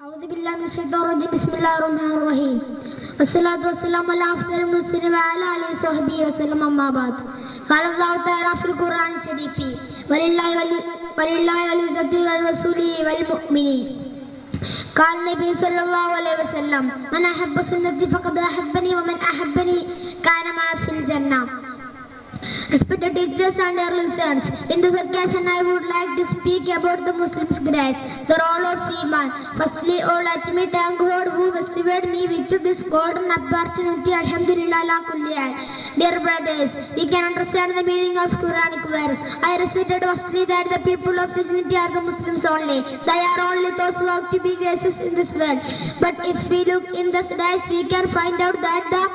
أعوذ بالله من الشيطان الرجيم. بسم الله الرحمن الرحيم. والصلاة والسلام على أفضل المرسلين وعلى آله وصحبه وسلم أما بعد. قال الله تعالى في القرآن الشريف ولله ولله ولعزته ولرسوله والمؤمنين. قال النبي صلى الله عليه وسلم من أحب سنتي فقد أحبني ومن أحبني Respected teachers and dear listeners, in this occasion I would like to speak about the Muslims' grace, the role of Iman. Firstly, oh let me thank God who bestowed me with this golden opportunity. Alhamdulillah ala kulli. Dear brothers, we can understand the meaning of Quranic verse. I recited firstly that the people of dignity are the Muslims only. They are only those who have to be gracious in this world. But if we look in the days, we can find out that the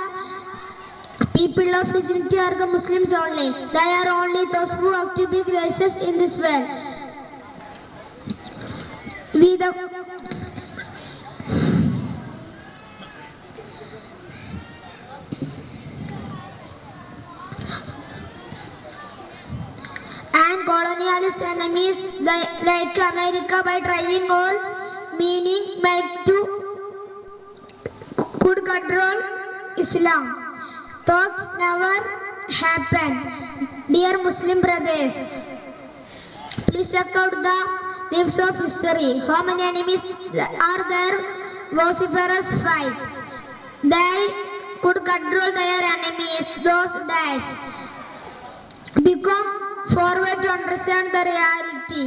People of dignity are the Muslims only. They are only those who have to be gracious in this world. We the and colonialist enemies li- like America by trying all meaning make to could control Islam. Thoughts never happen. Dear Muslim brothers, please check out the leaves of history. How many enemies are there? Vociferous fight. They could control their enemies those days. Become forward to understand the reality.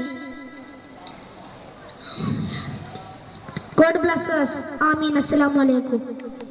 God bless us. Ameen. Assalamu alaikum.